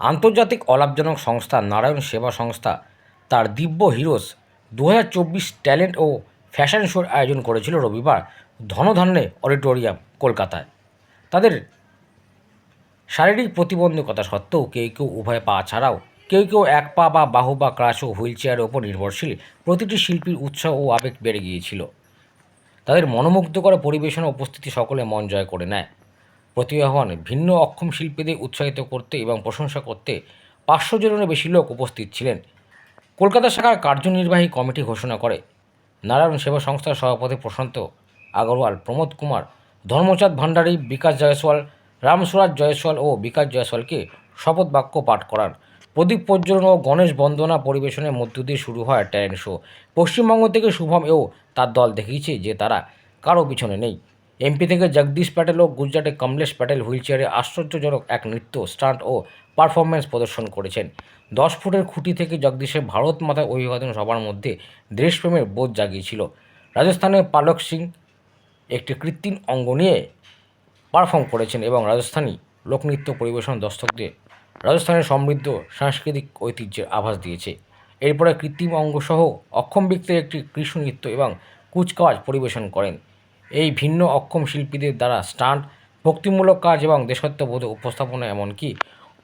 আন্তর্জাতিক অলাভজনক সংস্থা নারায়ণ সেবা সংস্থা তার দিব্য হিরোস দু হাজার চব্বিশ ট্যালেন্ট ও ফ্যাশন শোর আয়োজন করেছিল রবিবার ধনধান্যে অডিটোরিয়াম কলকাতায়। তাদের শারীরিক প্রতিবন্ধকতা সত্ত্বেও কেউ কেউ উভয় পা ছাড়াও কেউ কেউ এক পা বা বাহু বা ক্রাশ ও হুইল চেয়ারের ওপর নির্ভরশীল প্রতিটি শিল্পীর উৎসাহ ও আবেগ বেড়ে গিয়েছিল। তাদের মনোমুগ্ধকর পরিবেশন উপস্থিতি সকলে মন জয় করে নেয়। প্রতিভাবান, ভিন্ন অক্ষম শিল্পীদের উৎসাহিত করতে এবং প্রশংসা করতে পাঁচশো জনেরও বেশি লোক উপস্থিত ছিলেন। কলকাতা শাখার কার্যনির্বাহী কমিটি ঘোষণা করে। নারায়ণ সেবা সংস্থার সভাপতি প্রশান্ত আগরওয়াল, প্রমোদ কুমার, ধর্মচাঁদ ভান্ডারী বিকাশ জয়সওয়াল, রামসুরাজ জয়সওয়াল ও বিকাশ জয়সওয়ালকে শপথ বাক্য পাঠ করান। প্রদীপ প্রজ্বলন ও গণেশ বন্দনা পরিবেশনের মধ্য দিয়ে শুরু হয় ট্যালেন্ট শো। পশ্চিমবঙ্গ থেকে শুভম এও তার দল দেখিয়েছে যে তারা কারও পিছনে নেই। এমপি থেকে জগদীশ প্যাটেল ও গুজরাটে কমলেশ প্যাটেল হুইলচেয়ারে আশ্চর্যজনক এক নৃত্য, স্টান্ট ও পারফরমেন্স প্রদর্শন করেছেন। দশ ফুটের খুঁটি থেকে জগদীশের ভারত মাতার অভিবাদন সবার মধ্যে দেশপ্রেমের বোধ জাগিয়েছিল। রাজস্থানের পালক সিং একটি কৃত্রিম অঙ্গ নিয়ে পারফর্ম করেছেন এবং রাজস্থানী লোকনৃত্য পরিবেশন দর্শকদের, রাজস্থানের সমৃদ্ধ সাংস্কৃতিক ঐতিহ্যের আভাস দিয়েছে। এরপরে কৃত্রিম অঙ্গসহ অক্ষম ব্যক্তির একটি কৃষ্ণ নৃত্য এবং কুচকাওয়াজ পরিবেশন করেন। এই ভিন্ন অক্ষম শিল্পীদের দ্বারা স্টান্ট ভক্তিমূলক কাজ এবং দেশত্ববোধ উপস্থাপনা এমনকি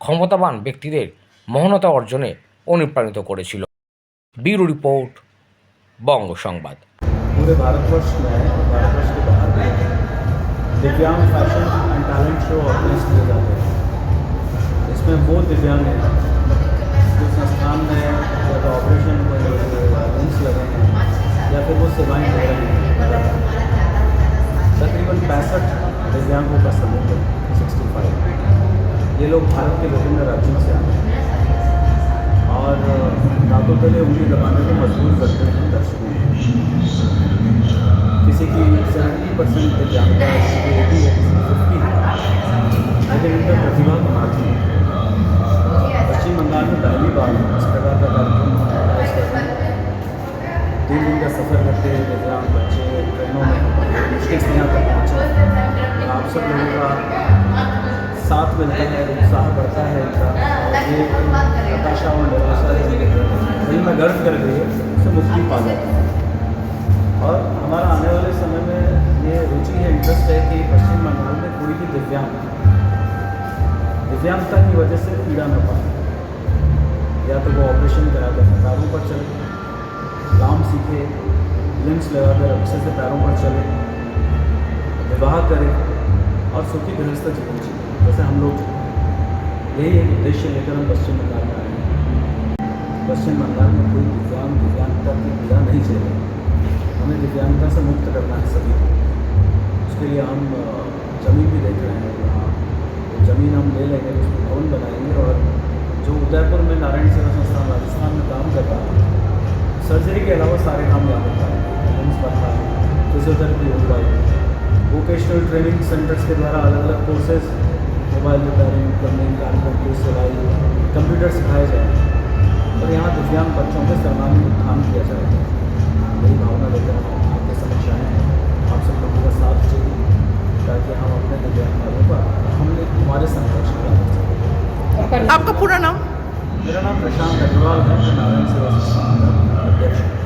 ক্ষমতাবান ব্যক্তিদের মহানতা অর্জনে অনুপ্রাণিত করেছিল ব্যুরো রিপোর্ট বঙ্গ সংবাদ पूरे भारतवर्ष में और भारतवर्ष के बाहर भी दिव्यांग fashion and talent show organise किए जाते हैं इसमें वो दिव्यांग हैं जो संस्थान में या तो ऑपरेशन रूम्स लगे हैं या फिर वो सेवाएं दे रहे हैं तकरीबन पैंसठ दिव्यांगों का समूह है सिक्सटी फाइव ये लोग भारत के विभिन्न राज्यों से आते हैं। और दांतों तले उंगली दबाने को मजबूर करते हैं दर्शकों। को किसी की सेवेंटी परसेंट दिव्यांगता किसी की एटी है, किसी की फिफ्टी है। लेकिन इनका प्रतिभा कमाती है। पश्चिम बंगाल में पहली बार इस प्रकार का कार्यक्रम तीन दिन का सफ़र करते हैं दिव्यांग बच्चे ट्रेनों में मुश्किल से यहाँ तक पहुँचे आप सब लोगों का साथ मिलता है, उत्साह बढ़ता है इनका। हताशा और निराशा दिल में। गर्व कर गई उससे मुक्ति पा जाती है। और हमारा आने वाले समय में ये रुचि है इंटरेस्ट है कि पश्चिम बंगाल में कोई भी दिव्यांग, दिव्यांगता की वजह से पीड़ा न पाए। या तो वो ऑपरेशन करा कर पैरों पर चले, काम सीखे लिम्स लगाकर अच्छे से पैरों पर चले। विवाह करें और सुखी गृहस्थ जीवन जिए जैसे हम लोग यही एक उद्देश्य लेकर हम पश्चिम बंगाल में आए हैं। पश्चिम बंगाल में कोई दिव्यांग, दिव्यांगता की पीड़ा नहीं झेले हमें दिव्यांगता से मुक्त करना है सभी को। उसके लिए हम ज़मीन भी देख रहे हैं। यहाँ ज़मीन हम ले लेंगे उसमें भवन बनाएँगे और जो उदयपुर में नारायण सेवा संस्थान, राजस्थान में काम कर रहा है, सर्जरी के अलावा सारे काम यहाँ हो लिम्स है फिजियोथेरेपी हो पाएगी वोकेशनल ट्रेनिंग सेंटर्स के द्वारा अलग अलग courses mobile repairing plumbing carpentry सिलाई कंप्यूटर सिखाए जाए। और यहाँ दिव्यांग बच्चों के सर्वांगीण उत्थान किया जाए। यही भावना लेकर हम आपके समक्ष आए हैं। आप सब लोगों का साथ चाहिए ताकि हम अपने दिव्यांग भाइयों का हमने हमारे संघर्ष करा सकें। आपका पूरा नाम? मेरा नाम प्रशांत अग्रवाल है मैं नारायण सेवा संस्थान